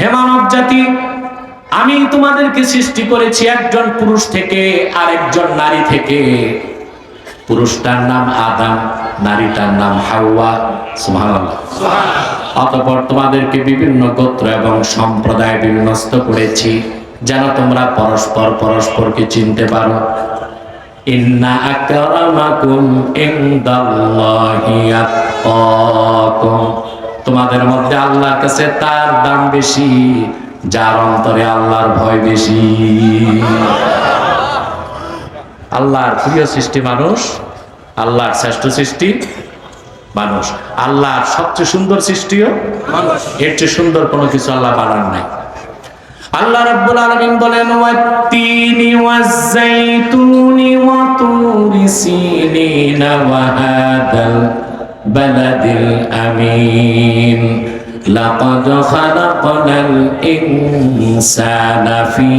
হে মানব জাতি, আমি তোমাদেরকে সৃষ্টি করেছি একজন পুরুষ থেকে আর একজন নারী থেকে। পুরুষটার নাম আদাম, নারীটার নাম হাওয়া অতঃপর তোমাদেরকে বিভিন্ন গোত্র এবং সম্প্রদায় বিন্যস্ত করেছি, যেন তোমরা পরস্পর পরস্পরকে চিনতে পারো। ইন্না আকরামাকুম ইনদাল্লাহি আতকাকুম তোমাদের মধ্যে আল্লাহর কাছে তার দাম বেশি, যার অন্তরে আল্লাহর ভয় বেশি। আল্লাহর প্রিয় সৃষ্টি মানুষ, আল্লাহর শ্রেষ্ঠ সৃষ্টি মানুষ। আল্লাহর সবচেয়ে সুন্দর সৃষ্টিও মানুষ। এর চেয়ে সুন্দর কোনো কিছু আল্লাহ বানান নাই। আল্লাহ রাব্বুল আলামিন বলেন, ওয়াত্তিনি ওয়াজ-যাইতুনি ওয়া বালাদিল আমিন। লাকাদ খালাকনাল ইনসানা ফি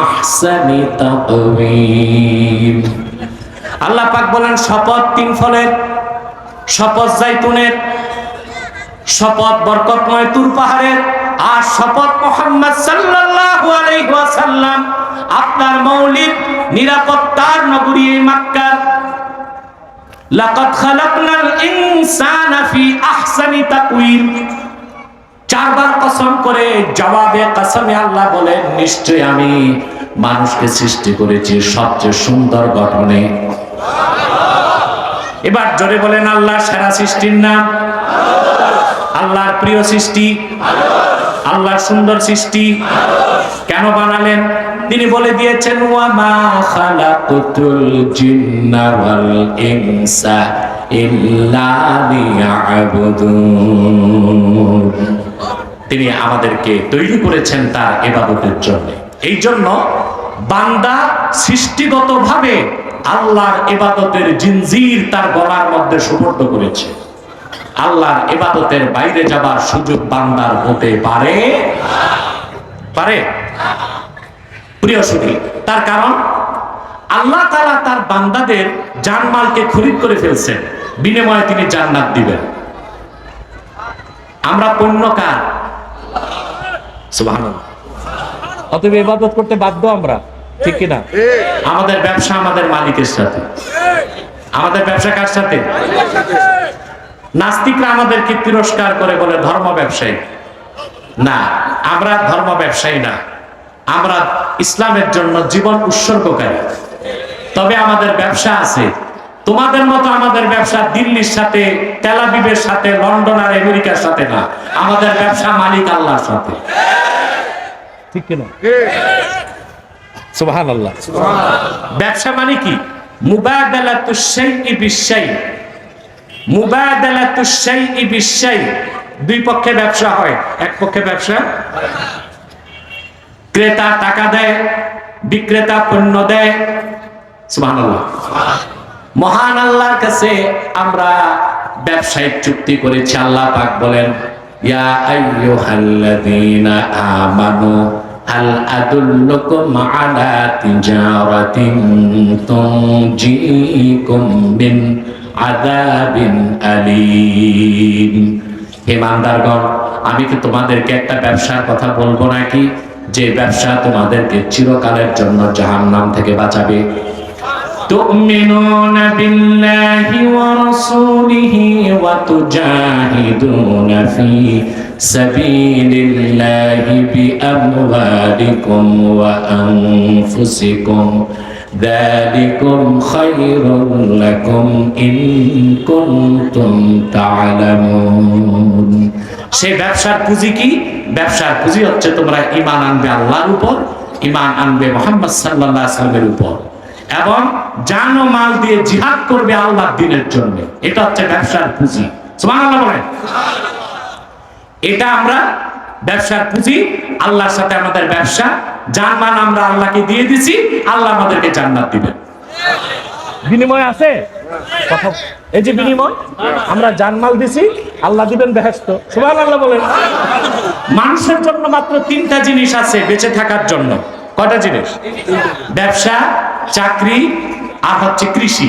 আহসানি তাকওয়িম। আল্লাহ পাক বলেন, শপথ তিন ফলের, শপথ জাইতুনের, শপথ বরকতময় তুর পাহাড়ের আর শপথ মোহাম্মদ সাল্লাল্লাহু আলাইহি ওয়াসাল্লাম আপনার মৌলিক নিরাপত্তার নগরী এই মক্কা লাকাদ খালাকনাল ইনসানা ফি আহসানি তাকওয়িম চারবার কসম করে জবাবে কসমে আল্লাহ বলেন নিশ্চয় আমি মানুষকে সৃষ্টি করেছি সবচেয়ে সুন্দর গঠনে। এবার জোরে বলেন, আল্লাহ সেরা সৃষ্টির নাম। আল্লাহর প্রিয় সৃষ্টি। আল্লাহর সুন্দর সৃষ্টি। কেন বানালেন? তিনি বলে দিয়েছেন, ওয়ামা খালাকুতুল জিন্না ওয়াল ইনসা ইল্লা লিয়াবুদুন। তিনি আমাদেরকে তৈরি করেছেন তার ইবাদতের জন্য। এই জন্য বান্দা সৃষ্টিগতভাবে আল্লাহর ইবাদতের জিনজির তার গলার মধ্যে সুপর্দ করেছে। আল্লাহর ইবাদতের বাইরে যাবার সুযোগ বান্দার হতে পারে? পারে? প্রিয় সুধী তার কারণ? আল্লাহ তাআলা তার বান্দাদের জানমালকে খরিদ করে ফেলছেন। বিনিময়ে তিনি জান্নাত দিবেন। আমরা পণ্য কার? অতএব ইবাদত করতে বাধ্য আমরা। ঠিক কিনা আমাদের ব্যবসা আমাদের মালিকের সাথে। আমাদের ব্যবসা কার সাথে? নাস্তিকরা আমাদেরকে তিরস্কার করে বলে ধর্ম ব্যবসায়ী। না আমরা ধর্ম ব্যবসায়ী না। আমরা ইসলামের জন্য জীবন উৎসর্গকারী। তবে আমাদের ব্যবসা আছে। তোমাদের মতো আমাদের ব্যবসা দিল্লির সাথে তেলাবিবের সাথে, লন্ডন আর আমেরিকার সাথে না। আমাদের ব্যবসা মালিক আল্লাহর সাথে। ঠিক কিনা? সুবহান আল্লাহ ব্যবসা মানে কি? বিশাই মুবাদালাতু শাইই বিশাই দুই পক্ষে ব্যবসা হয়, এক পক্ষে ব্যবসা ক্রেতা টাকা দেয়, বিক্রেতা পণ্য দেয়। সুবহানাল্লাহ। মহান আল্লাহর কাছে আমরা ব্যবসায়িক চুক্তি করেছি, আল্লাহ পাক বলেন, ইয়া আইয়ুহাল্লাযীনা আমানু মিন বান্দারগণ আমি কি তোমাদেরকে একটা ব্যবসার কথা বলব নাকি? যে ব্যবসা তোমাদেরকে চিরকালের জন্য জাহান্নাম থেকে বাঁচাবে تؤمنون بالله ورسوله وتجاهدون في سبيل الله بأموالكم وأنفسكم ذلكم خير لكم إن كنتم تعلمون সে ব্যবসার পুঁজি কি? ব্যবসার পুঁজি হচ্ছে তোমরা ইমান আনবে আল্লাহর উপর ইমান আনবে মোহাম্মদ সাল্লামের উপর। এবং জান মাল দিয়ে জিহাদ করবে আল্লাহর দিনের জন্য। এটা হচ্ছে ব্যবসার পুঁজি। এটা আমরা ব্যবসার পুঁজি, আল্লাহর সাথে আমাদের ব্যবসা জান মাল আমরা আল্লাহকে দিয়ে দিছি, আল্লাহ আমাদেরকে জান্নাত দিবেন। বিনিময় আছে? এই যে বিনিময়, আমরা জানমাল দিছি, আল্লাহ দিবেন সুবহানাল্লাহ বলেন। মানুষের জন্য মাত্র তিনটা জিনিস আছে বেঁচে থাকার জন্য। কয়টা জিনিস? ব্যবসা, চাকরি, আর হচ্ছে কৃষি।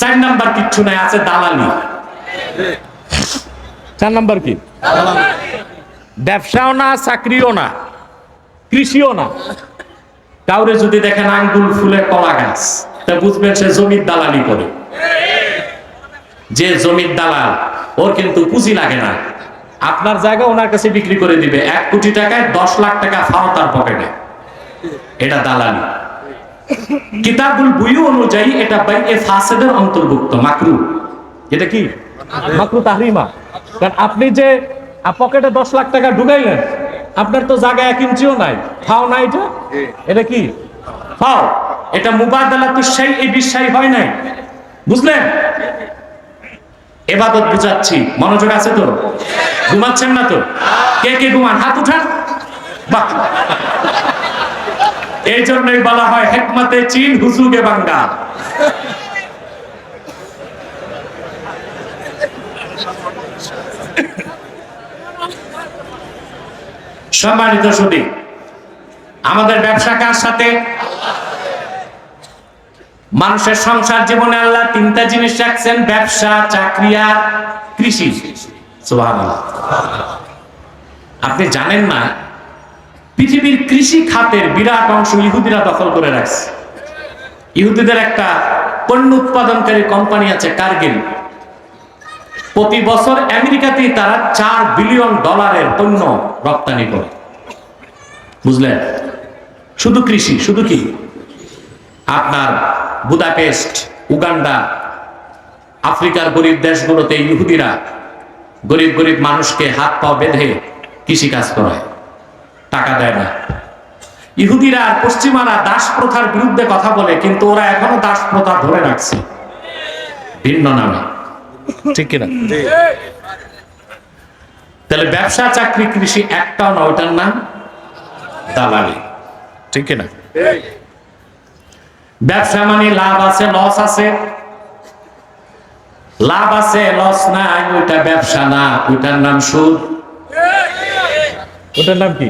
চার নাম্বার কিচ্ছু নাই, আছে দালালি। চার নাম্বার কি? ব্যবসাও না, চাকরিও না, কৃষিও না। কাউরে যদি দেখেন আঙ্গুল ফুলে কলা গাছ, তা বুঝবেন সে জমির দালালি করে। যে জমির দালাল, ওর কিন্তু পুঁজি লাগে না। আপনার জায়গা ওনার কাছে বিক্রি করে দিবে। এক কোটি টাকায় দশ লাখ টাকা ফাও তার পকেটে। এটা দালালি। কিতাবুল বুয়ু অনুযায়ী এটা বাই এ ফাসেদের অন্তর্ভুক্ত, মাকরু। এটা কি? মাকরু তাহরিমা। কারণ আপনি যে পকেটে দশ লাখ টাকা ঢুকাইলেন, আপনার তো জায়গা এক ইঞ্চিও নাই। ফাও না এটা? এটা কি? ফাও। এটা মুবাদালা তুসাই এই বিশ্বাই হয় নাই। বুঝলেন? এবাদত বুঝাচ্ছি। মনোযোগ আছে তো ঘুমাচ্ছেন না তো? কে কে ঘুমান? হাত উঠান। এই জন্যই বলা হয় হেকমতে চীন, হুজুগে বাঙ্গাল। সম্মানিত সুদী, আমাদের ব্যবসা কার সাথে? মানুষের সংসার জীবনে আল্লাহ তিনটা জিনিস রাখছেন, ব্যবসা, চাকরি আর কৃষি। আপনি জানেন না, পৃথিবীর কৃষি খাতের বিরাট অংশ ইহুদিরা দখল করে রাখছে। ইহুদিদের একটা পণ্য উৎপাদনকারী কোম্পানি আছে কার্গিল। প্রতি বছর আমেরিকাতেই তারা চার বিলিয়ন ডলারের পণ্য রপ্তানি করে। বুঝলেন? শুধু কৃষি, শুধু কি? আপনার বুদাপেস্ট উগান্ডা আফ্রিকার গরিব দেশগুলোতে ইহুদিরা গরিব গরিব মানুষকে হাত পা বেঁধে কৃষি কাজ করায় টাকা দেয় না। ইহুদিরা আর পশ্চিমারা দাস প্রথার বিরুদ্ধে কথা বলে কিন্তু ওরা এখনও দাস প্রথা ধরে রাখছে। ভিন্ন নামে। ঠিক কিনা? তাহলে ব্যবসা চাকরি কৃষি একটাও না ওইটার নাম দালালি। ঠিক কিনা? ব্যবসা মানে লাভ আছে লস আছে। লাভ আছে লস নাই ওইটা ব্যবসা না ওইটার নাম সুদ। ওটার নাম কি?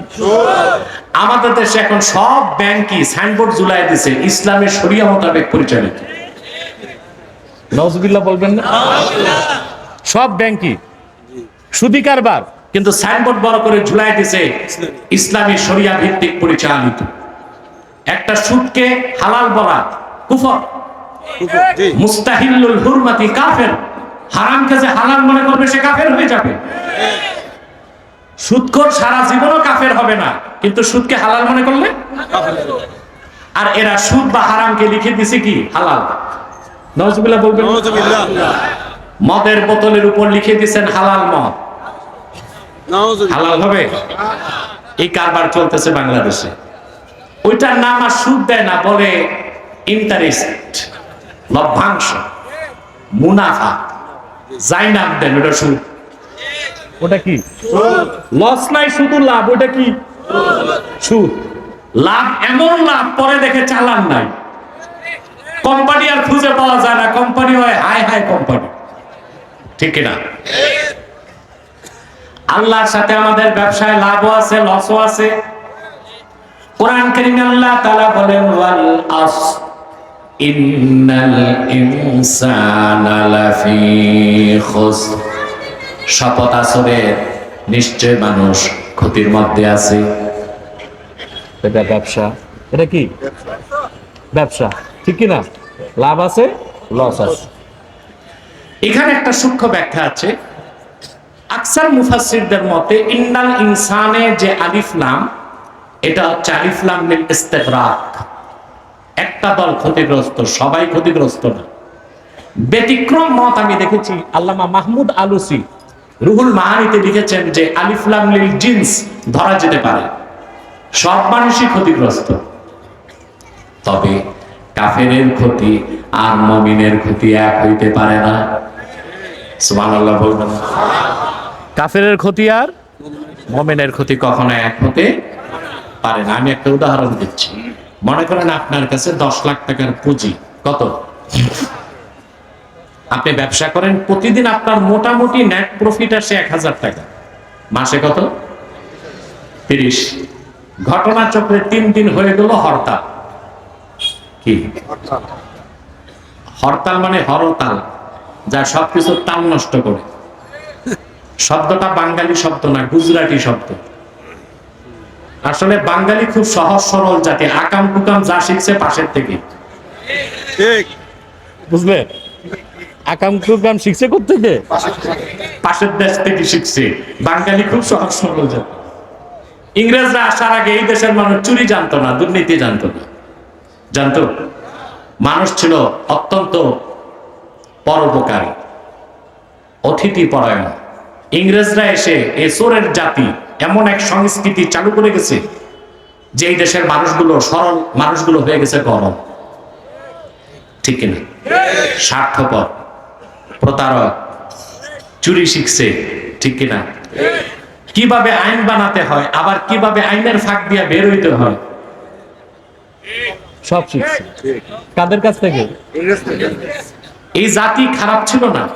আমাদের দেশে এখন সব ব্যাংকই সাইনবোর্ড ঝুলাই দিছে ইসলামের শরিয়া মোতাবেক পরিচালিত নজবিল্লা বলবেন না? সব ব্যাংকই। সুদি কারবার। কিন্তু সাইনবোর্ড বড় করে ঝুলাই দিছে ইসলামী শরিয়া ভিত্তিক পরিচালিত। একটা সুদকে হালাল বলা কুফর। মুস্তাহিল্লুল হুরমাতি কাফের। হারামকে যে হালাল মনে করবে সে কাফের হয়ে যাবে। সুদখোর সারা জীবনও কাফের হবে না কিন্তু সুদকে হালাল মনে করলে? আর এরা সুদ বা হারামকে লিখে দিছে কি? হালাল। নজবিল্লাহ বলবেন? নাউজুবিল্লাহ মদের বোতলের উপর লিখে দিছেন হালাল মদ। নাউজুবিল্লাহ হালাল হবে? এই কারবার চলতেছে বাংলাদেশে। ওইটার নাম আর সুদ দেয় না বলে ইন্টারেস্ট লভ্যাংশ মুনাফা যাই নাম দেন ওটা সুদ ওটা কি? লস নাই শুধু লাভ ওটা কি? সুদ লাভ এমন লাভ পরে দেখে চালান নাই। কোম্পানি আর খুঁজে পাওয়া যায় না কোম্পানি হয় হাই হাই কোম্পানি ঠিক কিনা? আল্লাহর সাথে আমাদের ব্যবসায় লাভও আছে লসও আছে। কোরআন কারিমে আল্লাহ তাআলা বলেন ওয়াল আস ইন্নাল ইনসানা লাফি খুসর। শপথ আসরের নিশ্চয় মানুষ ক্ষতির মধ্যে আছে। এটা ব্যবসা। এটা কি? ব্যবসা। ঠিক কি না লাভ আছে লস আছে। এখানে একটা সূক্ষ্ম ব্যাখ্যা আছে। আকসার মুফাসসিরদের মতে ইন্নাল ইনসানে যে আলিফ লাম এটা হচ্ছে আলিফ লাম একটা দল ক্ষতিগ্রস্ত সবাই ক্ষতিগ্রস্ত না। ব্যতিক্রম মত আমি দেখেছি আল্লামা মাহমুদ আলুসি রুহুল মাহানিতে লিখেছেন যে আলিফলাম লিল জিন্স ধরা যেতে পারে। সব মানুষই ক্ষতিগ্রস্ত। তবে কাফেরের ক্ষতি আর মমিনের ক্ষতি এক হইতে পারে না। সুবহানাল্লাহ বলবেন। কাফেরের ক্ষতি আর মমিনের ক্ষতি কখনো এক হতে পারে না আমি একটা উদাহরণ দিচ্ছি। মনে করেন আপনার কাছে দশ লাখ টাকার পুঁজি। কত? আপনি ব্যবসা করেন, প্রতিদিন আপনার মোটামুটি নেট প্রফিট আসে এক হাজার টাকা। মাসে কত? তিরিশ। ঘটনা চক্রে তিন দিন হয়ে গেল হরতাল। কি? হরতাল মানে হরতাল, যা সবকিছু তাল নষ্ট করে। শব্দটা বাঙালি শব্দ না, গুজরাটি শব্দ। আসলে বাঙালি খুব সহজ সরল জাতি। আকাম কুকাম যা শিখছে পাশের থেকে। ঠিক। বুঝলে? আকাম কুকাম শিখছে থেকে পাশের দেশ থেকে শিখছে। বাঙালি খুব সহজ সরল জাতি। ইংরেজরা আসার আগে এই দেশের মানুষ চুরি জানতো না দুর্নীতি জানতো না। জানতো? মানুষ ছিল অত্যন্ত পরোপকারী। অতিথি পরায়ণ। ইংরেজরা এসে এ চোরের জাতি এমন এক সংস্কৃতি চালু করে গেছে যে এই দেশের মানুষগুলো সরল মানুষগুলো হয়ে গেছে গরম। ঠিক কিনা? স্বার্থপর। প্রতারক। চুরি শিখছে। ঠিক কিনা? কীভাবে আইন বানাতে হয় আবার কীভাবে আইনের ফাঁক দিয়ে বের হইতে হয়? সব শিখছে। কাদের কাছ থেকে? থেকে এই জাতি খারাপ ছিল না।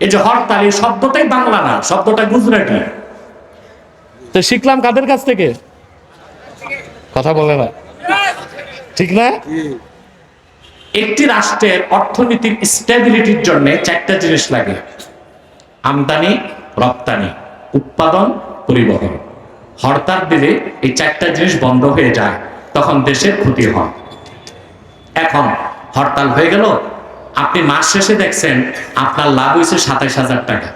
এই যে হরতাল এই শব্দটাই বাংলা না শব্দটা গুজরাটি। তো শিখলাম কাদের কাছ থেকে? কথা বলে না। ঠিক না? একটি রাষ্ট্রের অর্থনীতির স্টেবিলিটির জন্য চারটা জিনিস লাগে। আমদানি, রপ্তানি, উৎপাদন, পরিবহন। হরতাল দিলে এই চারটা জিনিস বন্ধ হয়ে যায়, তখন দেশের ক্ষতি হয়। এখন হরতাল হয়ে গেল, আপনি মাস শেষে দেখছেন আপনার লাভ হয়েছে সাতাইশ হাজার টাকা।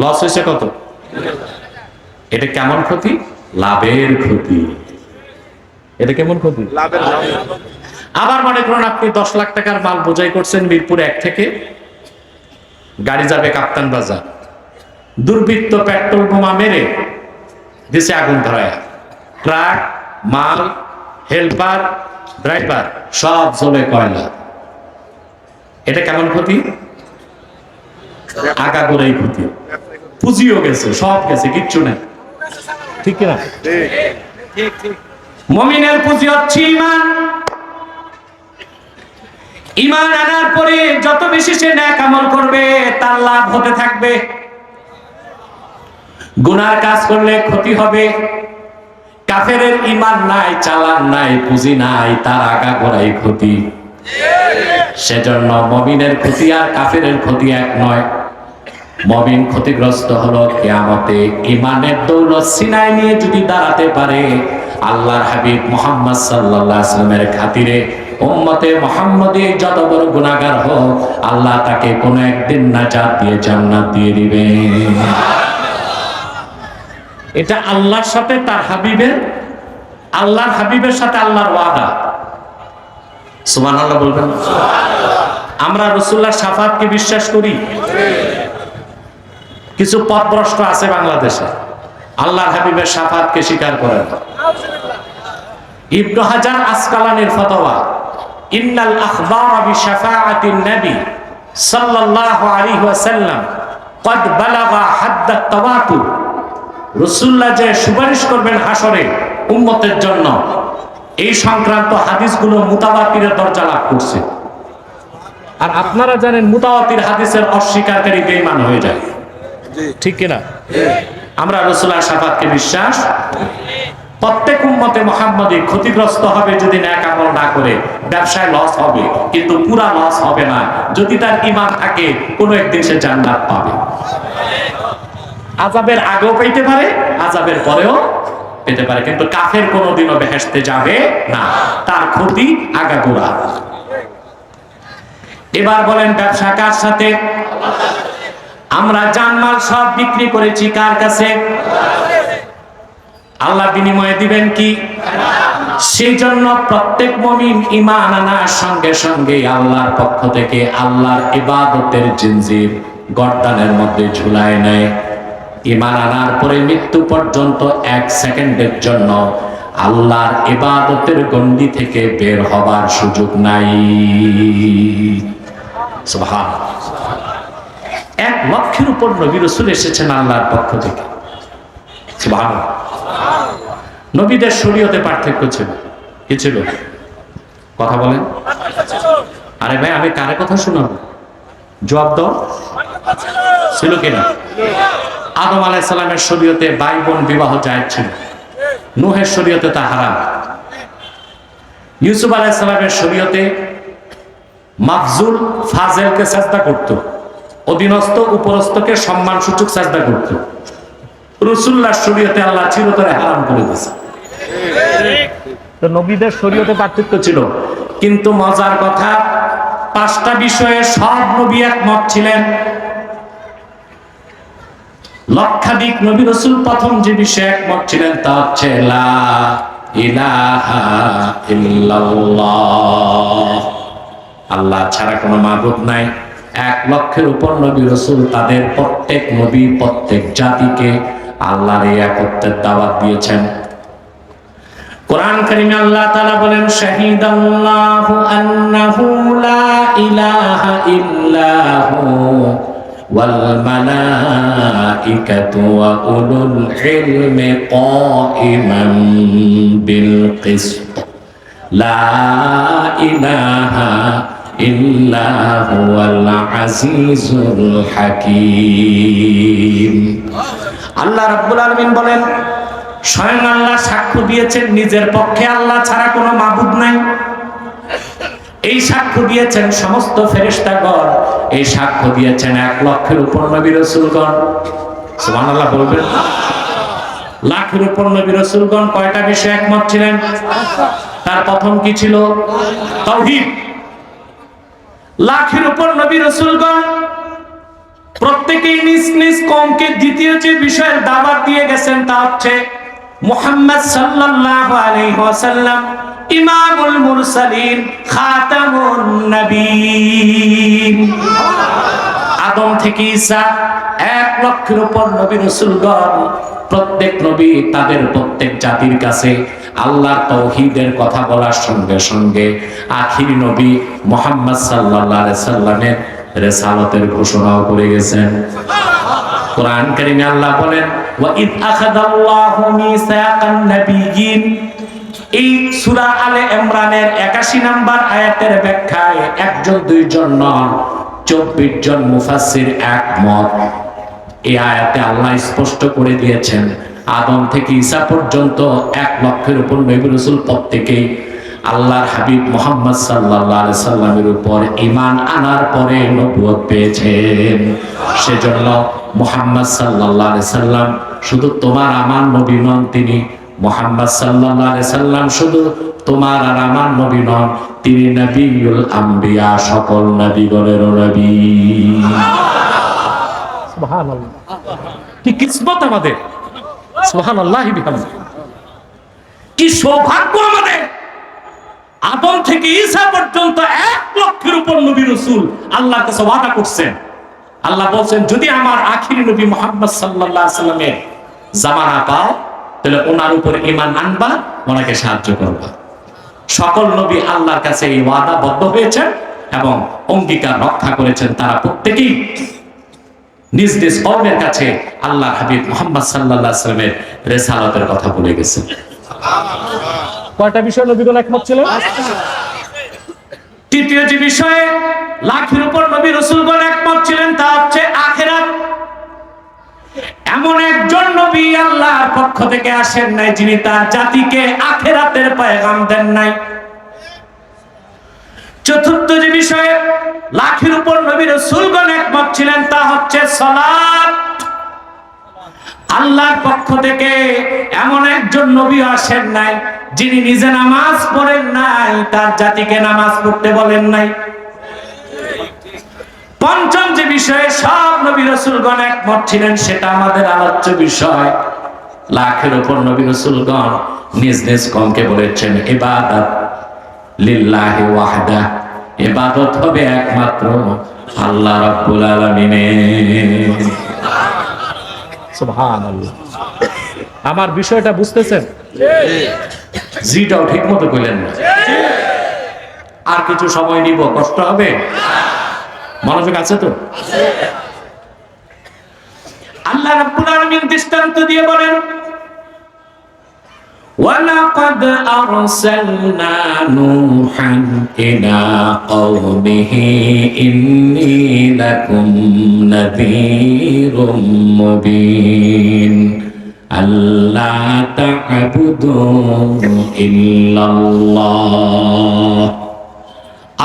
লস হয়েছে কত? এটা কেমন ক্ষতি? লাভের ক্ষতি। এটা কেমন ক্ষতি? লাভের লাভ। আবার মনে করুন আপনি দশ লাখ টাকার মাল বোঝাই করছেন মিরপুর এক থেকে। গাড়ি যাবে কাপ্তান বাজার। দুর্বৃত্ত পেট্রোল বোমা মেরে দেশে আগুন ধরায়। ট্রাক মাল হেল্পার ড্রাইভার সব জ্বলে কয়লা। এটা কেমন ক্ষতি? আগা করেই ক্ষতি। পুঁজিও গেছে সব গেছে কিচ্ছু নেই। ঠিক কিনা? মমিনের পুঁজি হচ্ছে ইমান ইমান আনার পরে যত বেশি সে ন্যাক আমল করবে, তার লাভ হতে থাকবে। গুনার কাজ করলে ক্ষতি হবে। কাফের ইমান নাই, চালান নাই, পুঁজি নাই, তার আগা গোড়াই ক্ষতি। সেজন্য মমিনের ক্ষতি আর কাফের ক্ষতি এক নয়। মমিন ক্ষতিগ্রস্ত হলো কেয়ামতে। ইমানের দৌলত সিনাই নিয়ে যদি দাঁড়াতে পারে, আল্লাহর হাবিব মোহাম্মদ সাল্লাল্লাহু আলাইহি সাল্লামের খাতিরে উম্মতে মোহাম্মদে যত বড় গুনাহগার হোক, আল্লাহ তাকে কোনো একদিন নাজাত দিয়ে জান্নাত দিয়ে দিবে। এটা আল্লাহর সাথে তার হাবিবের, আল্লাহর হাবিবের সাথে আল্লাহর ওয়াদা। সুবহানাল্লাহ বলবেন? আমরা রসুল্লাহ সাফাতকে বিশ্বাস করি? কিছু পথভ্রষ্ট আছে বাংলাদেশে। আল্লাহর হাবিবের সাফাতকে স্বীকার করেন। ইবনু হাজার আসকালানির ফতোয়া, ইন্নাল আখবার বি শাফাআতিন নবী সাল্লাল্লাহু আলাইহি ওয়াসাল্লাম কদ বালাগা হাদ্দা তাওয়াতু। রাসূলুল্লাহ যে সুপারিশ করবেন হাসরে উম্মতের জন্য, এই সংক্রান্ত হাদিসগুলো মুতাওয়াতিরের দরজা লাভ করছে। আর আপনারা জানেন মুতাওয়াতির হাদিসের অস্বীকারকারী বেঈমান হয়ে যায়। ঠিক কিনা? আমরা রসুল্লাহ সাফাতকে বিশ্বাস প্রত্যেক উম্মতে মোহাম্মদী ক্ষতিগ্রস্ত হবে যদি ন্যাক আমল না করে ব্যবসায় লস হবে কিন্তু পুরা লস হবে না। যদি তার ইমান থাকে কোনো একদিন সে জান্নাত পাবে। আজাবের আগেও পেতে পারে আজাবের পরেও পেতে পারে কিন্তু কাফের কোনোদিনও বেহেসতে যাবে না। তার ক্ষতি আগাগোড়া। এবার বলেন ব্যবসা কার সাথে? আমরা জানমাল সব বিক্রি করেছি কার কাছে? আল্লাহ বিনিময়ে দিবেন কি? সেই জন্য প্রত্যেক মমিন ইমান আনার সঙ্গে সঙ্গে আল্লাহর পক্ষ থেকে আল্লাহর ইবাদতের জিনজির গর্দানের মধ্যে ঝুলায় নেয়। ইমান আনার পরে মৃত্যু পর্যন্ত এক সেকেন্ডের জন্য আল্লাহর ইবাদতের গণ্ডি থেকে বের হবার সুযোগ নাই। সুবহানাল্লাহ। এক লক্ষের উপর নবী রসুল এসেছেন আল্লাহর পক্ষ থেকে। সুবহানাল্লাহ। নবীদের শরীয়তে পার্থক্য ছিল। কি ছিল? কথা বলেন। আরে ভাই, আমি কারে কথা শোনাবো? জবাব দাও। ছিল কিনা? আদম আলাইসালামের শরীয়তে ভাই বোন বিবাহ জায়েজ ছিল। নুহের শরীয়তে তা হারাম। ইউসুফ আলাইসালামের শরীয়তে মাফজুল ফাজেলকে চেষ্টা করত। অধীনস্থ, উপরস্থকে সম্মান সূচক সাজদা করত। রসুল্লাহ শরীয়তে আল্লাহ চিরতরে হারাম করে দিয়েছে। নবীদের শরীয়তে পার্থক্য ছিল। কিন্তু মজার কথা, পাঁচটা বিষয়ে সব নবী একমত ছিলেন। লক্ষাধিক নবী রসুল প্রথম যে বিষয়ে একমত ছিলেন, তা হচ্ছে আল্লাহ ছাড়া কোনো মাবুদ নাই। এক লক্ষের উপর নবী রসুল তাদের প্রত্যেক নবী, প্রত্যেক জাতিকে আল্লাহর এই একত্রের দাওয়াত দিয়েছেন। কোরআন কারিমে আল্লাহ তাআলা বলেন, শাহিদাল্লাহু আন্নাহু লা ইলাহা ইল্লাহু ওয়াল মালাইকাতু ওয়া উলুল ইলমি কাইমান বিল কিসত। লা ইলাহা ইল্লা হুয়াল আজিজুল হাকীম। আল্লাহ রাব্বুল আলামিন বলেন, স্বয়ং আল্লাহ সাক্ষ্য দিয়েছেন নিজের পক্ষে, আল্লাহ ছাড়া কোনো মাবুদ নাই। এই সাক্ষ্য দিয়েছেন সমস্ত ফেরেশতাগণ, এই সাক্ষ্য দিয়েছেন এক লক্ষের উপর নবী রসুলগণ। সুবহানাল্লাহ বলবেন? লাখের উপর নবী রসুলগণ কয়টা বিষয়ে একমত ছিলেন? তার প্রথম কি ছিল? তাওহীদ। লাখের উপর নবী রসুলগণ প্রত্যেকেই নিজ নিজ কমকে দ্বিতীয় যে বিষয়ের দাবাত দিয়ে গেছেন তা হচ্ছে মুহাম্মদ সাল্লাল্লাহু আলাইহি ওয়াসাল্লাম, ইমামুল মুরসালিন, খাতামুন নবীন। আদম থেকে ঈসা এক লক্ষের উপর নবী রাসূলগণ, প্রত্যেক নবী তাদের প্রত্যেক জাতির কাছে আল্লাহর তৌহিদের কথা বলার সঙ্গে সঙ্গে আখির নবী মোহাম্মদ আলাইহি সাল্লামের রেসালতের ঘোষণাও করে গেছেন। কোরআন আল্লাহ বলেন এই সূরা আলে ইমরানের 81 নাম্বার আয়াতের ব্যাখ্যায় একজন, দুইজন নন 24 জন মুফাসসির একমত। এই আয়াতে আল্লাহ স্পষ্ট করে দিয়েছেন আদম থেকে ঈসা পর্যন্ত এক লক্ষের উপর নবী রাসূল প্রত্যেকেই আল্লাহর হাবিব মোহাম্মদ আলাইহি সাল্লামের উপর ঈমান আনার পরে নবুয়ত পেয়েছেন। সেজন্য মোহাম্মদ আলাইহি সাল্লাম শুধু তোমার আমার নবী নন, তিনি মোহাম্মদ আলাইহি সাল্লাম শুধু তোমার আর আমার নবী নন, তিনি নবিউল আম্বিয়া, সকল নবীগণেরও নবী। কি কিসমত আমাদের। কি সৌভাগ্য আমাদের। আদম থেকে ঈসা পর্যন্ত এক লক্ষের উপর নবী রসুল আল্লাহর কাছে ওয়াদা করছেন। আল্লাহ বলছেন, যদি আমার নবী মোহাম্মদ সাল্লামের জামানা পাও, তাহলে ওনার উপর ঈমান আনবা, ওনাকে সাহায্য করবা। সকল নবী আল্লাহর কাছে এই ওয়াদাবদ্ধ হয়েছেন এবং অঙ্গীকার রক্ষা করেছেন তারা প্রত্যেকেই। নিজ নিজ কর্মের কাছে আল্লাহ হাবিব মোহাম্মদ সাল্লামের রেসালতের কথা বলে গেছেন। কয়টা বিষয় একমত তৃতীয় যে বিষয়ে লাখের উপর নবী রসুলগণ একমত ছিলেন তা হচ্ছে আখেরাত। এমন একজন নবী আল্লাহর পক্ষ থেকে আসেন নাই যিনি তার জাতিকে আখেরাতের পয়গাম দেন নাই। চতুর্থ যে বিষয়ে লাখের উপর নবীর রসুলগণ একমত ছিলেন তা হচ্ছে সলাৎ আল্লাহর পক্ষ থেকে এমন একজন নবী আসেন নাই, যিনি নিজে নামাজ পড়েন নাই, তার জাতিকে নামাজ পড়তে বলেন নাই। পঞ্চম যে বিষয়ে সব নবী রসুলগণ একমত ছিলেন, সেটা আমাদের আলোচ্য বিষয়। লাখের উপর নবী রসুলগণ নিজ নিজ কমকে বলেছেন, ইবাদত লিল্লাহি ওয়াহদা ইবাদত হবে একমাত্র আল্লাহ রাব্বুল আলামিনের। সুবহানাল্লাহ। আমার বিষয়টা বুঝতেছেন? জিটাও ঠিক মতো কইলেন না। আর কিছু সময় নিব কষ্ট হবে? মনোযোগ আছে তো? আল্লাহ রাব্বুল আলামিন দৃষ্টান্ত দিয়ে বলেন ولقد أرسلنا نوحا إلى قومه إني لكم نذير مبين ألا تعبدوا إلا الله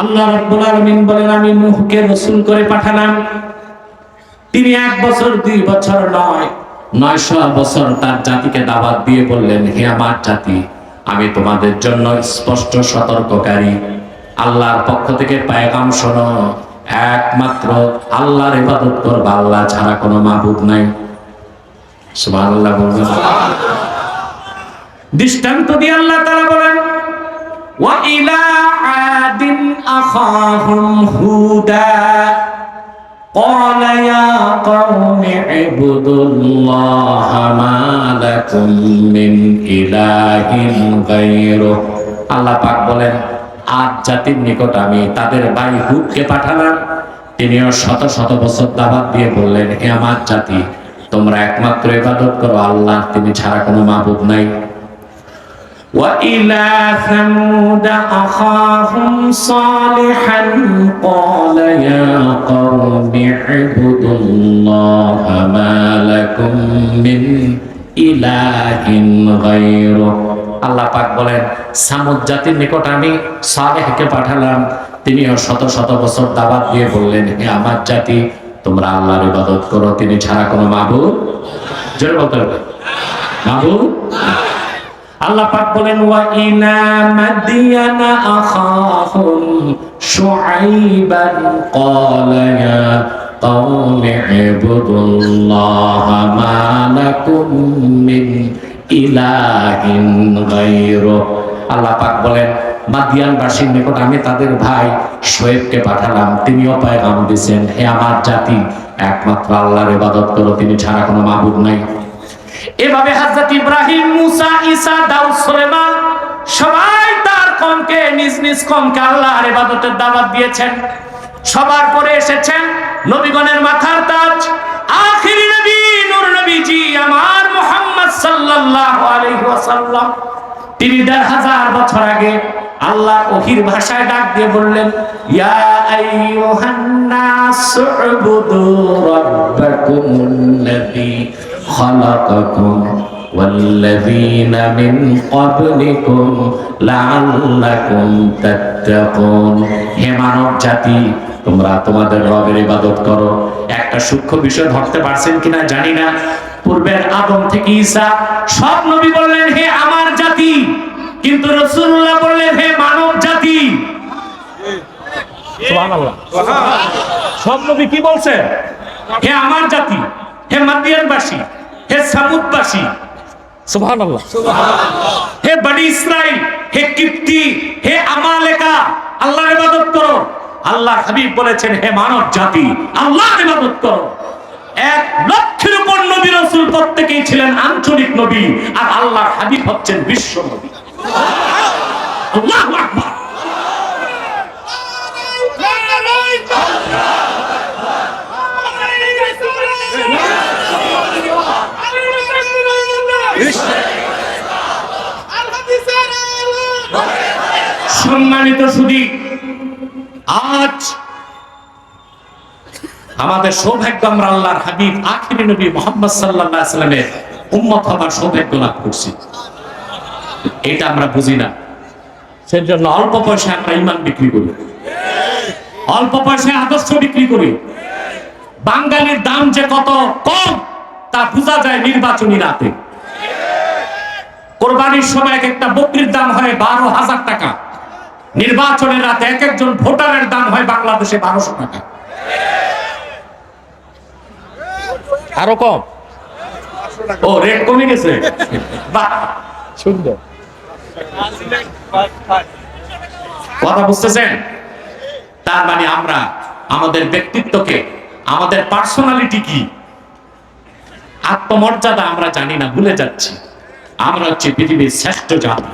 আল্লাহ রাব্বুল আলামিন বলেন আমি নূহকে রাসূল করে পাঠালাম তিনি এক বছর দুই বছর নয় নয়শো বছর তার জাতিকে দাবাত দিয়ে বললেন, হে আমার জাতি, আমি তোমাদের জন্য স্পষ্ট সতর্ককারী। আল্লাহর পক্ষ থেকে পায়গাম শোনো, একমাত্র আল্লাহর ইবাদত করবা, আল্লাহ ছাড়া কোনো মাহবুব নাই। সুবহানাল্লাহ বলবেন। দৃষ্টান্ত দিয়ে আল্লাহ তাআলা বলেন, ওয়া ইলা আদিন আখাহুম হুদা। قال يا قوم اعبدوا الله ما لكم من إله غيره আল্লাহ পাক বলেন আজ জাতির নিকট আমি তাদের ভাই হুদকে পাঠালাম তিনিও শত শত বছর দাবাত দিয়ে বললেন হে আমার জাতি তোমরা একমাত্র ইবাদত করো আল্লাহ তিনি ছাড়া কোনো মাহবুব নাই وإلى ثمود أخاهم صالحا قال يا قوم اعبدوا الله ما لكم من إله غيره আল্লাহ পাক বলেন সামুদ জাতির নিকট আমি সালেহকে পাঠালাম তিনিও শত শত বছর দাবাত দিয়ে বললেন হে আমার জাতি তোমরা আল্লাহর ইবাদত করো তিনি ছাড়া কোনো মাহবুব জোরে বলতে হবে মাহবুব আল্লাহ পাক বলেন ওয়া ইলা মাদিয়ানা আখাহুম শুআইবান ক্বালা ইয়া قوم اعبدوا الله ما لكم من إله غيره আল্লাহ পাক বলেন মাদিয়ানবাসীর নিকট আমি তাদের ভাই শোয়েবকে পাঠালাম তিনিও পায়গাম দিয়েছেন হে আমার জাতি একমাত্র আল্লাহর ইবাদত করো তিনি ছাড়া কোনো মাহবুব নাই এভাবে হযরত ইব্রাহিম, মুসা, ঈসা, দাউদ, সুলেমান সবাই তার কমকে, নিজ নিজ কমকে আল্লাহর ইবাদতের দাওয়াত দিয়েছেন। সবার পরে এসেছেন নবীগণের মাথার তাজ। আখিরি নবী, নূর নবীজি আমার মুহাম্মদ সাল্লাল্লাহু আলাইহি ওয়াসাল্লাম। তিনি দেড় হাজার বছর আগে আল্লাহ ওহির ভাষায় ডাক দিয়ে বললেন, ইয়া আইয়ুহান নাস উবুদু রাব্বাকুমুল্লাযী খালাকাকুম والذين من قبلكم لعلكم تتقون হে মানব জাতি তোমরা তোমাদের রবের ইবাদত করো একটা সূক্ষ্ম বিষয় ধরতে পারছেন কিনা জানি না পূর্বের আদম থেকে ঈসা সব নবী বললেন হে আমার জাতি কিন্তু রাসূলুল্লাহ বললেন হে মানব জাতি সুবহানাল্লাহ সব নবী কি বলছেন হে আমার জাতি হে মাদিয়ানবাসী হে সামুদবাসী সুবহানাল্লাহ। সুবহানাল্লাহ হে বনি ইসরাইল হে কিপ্তি হে আমালেকা আল্লাহর ইবাদত করো। আল্লাহ হাবিব বলেছেন হে মানব জাতি আল্লাহর ইবাদত করো। এক লক্ষের উপর নবী রাসূল প্রত্যেকেই ছিলেন আঞ্চলিক নবী আর আল্লাহর হাবিব হচ্ছেন বিশ্ব নবী। আল্লাহু সম্মানিত সুদী, আজ আমাদের সৌভাগ্য আমরা আল্লাহর হাবিব, আখিরি নবী মোহাম্মদ সাল্লাল্লাহু সাল্লামের উম্মত হবার সৌভাগ্য লাভ করছি। এটা আমরা বুঝি না। সেজন্য অল্প পয়সায় আমরা ইমান বিক্রি করি। অল্প পয়সায় আদর্শ বিক্রি করি। বাঙালির দাম যে কত কম, তা বোঝা যায় নির্বাচনী রাতে। কোরবানির সময় এক একটা বকরির দাম হয় বারো হাজার টাকা। নির্বাচনের রাতে এক একজন ভোটারের দাম হয় বাংলাদেশে বারোশো টাকা। আরও কম। ও রেট কমে গেছে? সুন্দর। কথা বুঝতেছেন? তার মানে আমরা আমাদের ব্যক্তিত্বকে আমাদের পার্সোনালিটি কি? আত্মমর্যাদা আমরা জানি না ভুলে যাচ্ছি। আমরা হচ্ছে পৃথিবীর শ্রেষ্ঠ জাতি।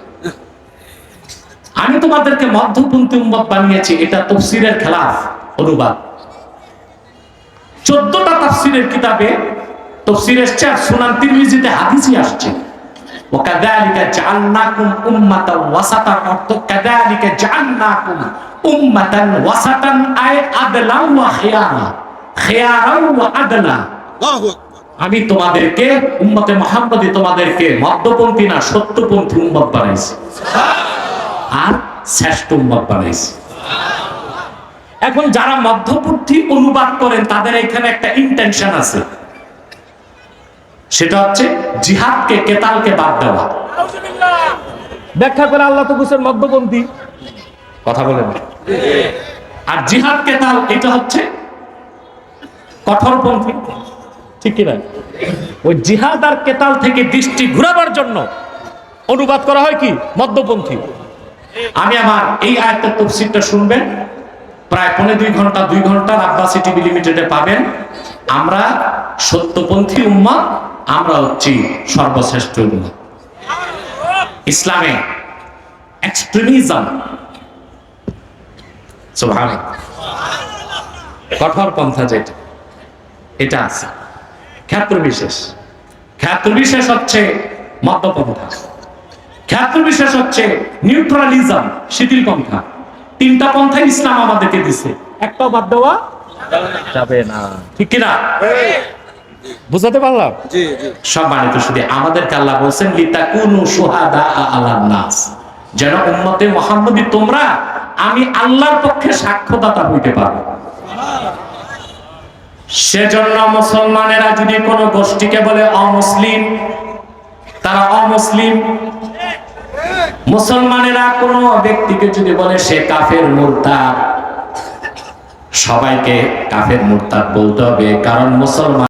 আমি তোমাদেরকে মধ্যপন্থী উম্মত বানিয়েছি এটা তফসিরের খেলাফ অনুবাদ চোদ্দটা তাফসিরের কিতাবে তফসির এসছে আর সুনান তিরমিজিতে হাদিসই আসছে وكذلك جعلناكم أمة وسطا অর্থ كذلك جعلناكم أمة وسطا أي عدلا وخيارا خيارا وعدلا আল্লাহু আকবার আমি তোমাদেরকে উম্মতে মোহাম্মদী তোমাদেরকে মধ্যপন্থী না সত্যপন্থী উম্মত বানাইছি আর শ্রেষ্ঠ উম্মত বানাইছি। এখন যারা মধ্যপন্থী অনুবাদ করেন তাদের এখানে একটা ইন্টেনশন আছে। সেটা হচ্ছে জিহাদকে কেতালকে বাদ দেওয়া। ব্যাখ্যা করে আল্লাহ তো বুঝছেন মধ্যপন্থী। কথা বলেন। আর জিহাদ কেতাল এটা হচ্ছে কঠোরপন্থী। ঠিক কিনা? ওই জিহাদ আর কেতাল থেকে দৃষ্টি ঘুরাবার জন্য অনুবাদ করা হয় কি? মধ্যপন্থী। আমি আমার এই আয়ত্তের তফসিলটা শুনবেন, প্রায় পনেরো দুই ঘণ্টা দুই ঘণ্টা আব্বাসি টিভি লিমিটেডে পাবেন। আমরা সত্যপন্থী উম্মা, আমরা হচ্ছি সর্বশ্রেষ্ঠ উম্মা। ইসলামে এক্সট্রিমিজম কঠোর পন্থা যেটা, এটা আছে। ক্ষেত্র বিশেষ ক্ষেত্র বিশেষ হচ্ছে মধ্যপন্থা ক্ষেত্র বিশেষ হচ্ছে নিউট্রালিজম শিথিল পন্থা। তিনটা পন্থা ইসলাম আমাদেরকে দিছে। একটাও বাদ দেওয়া যাবে না। ঠিক কিনা? বুঝাতে পারলাম? জি জি। সম্মানিত শুধু আমাদেরকে আল্লাহ বলছেন লিতাকুনু সুহাদা আলান নাস। যেন উম্মতে মোহাম্মদী তোমরা আমি আল্লাহর পক্ষে সাক্ষ্যদাতা হইতে পারো। সেজন্য মুসলমানেরা যদি কোনো গোষ্ঠীকে বলে অমুসলিম তারা অমুসলিম মুসলমানেরা কোন ব্যক্তিকে যদি বলে সে কাফের মুরতার সবাইকে কাফের মুরতার বলতে হবে, কারণ মুসলমান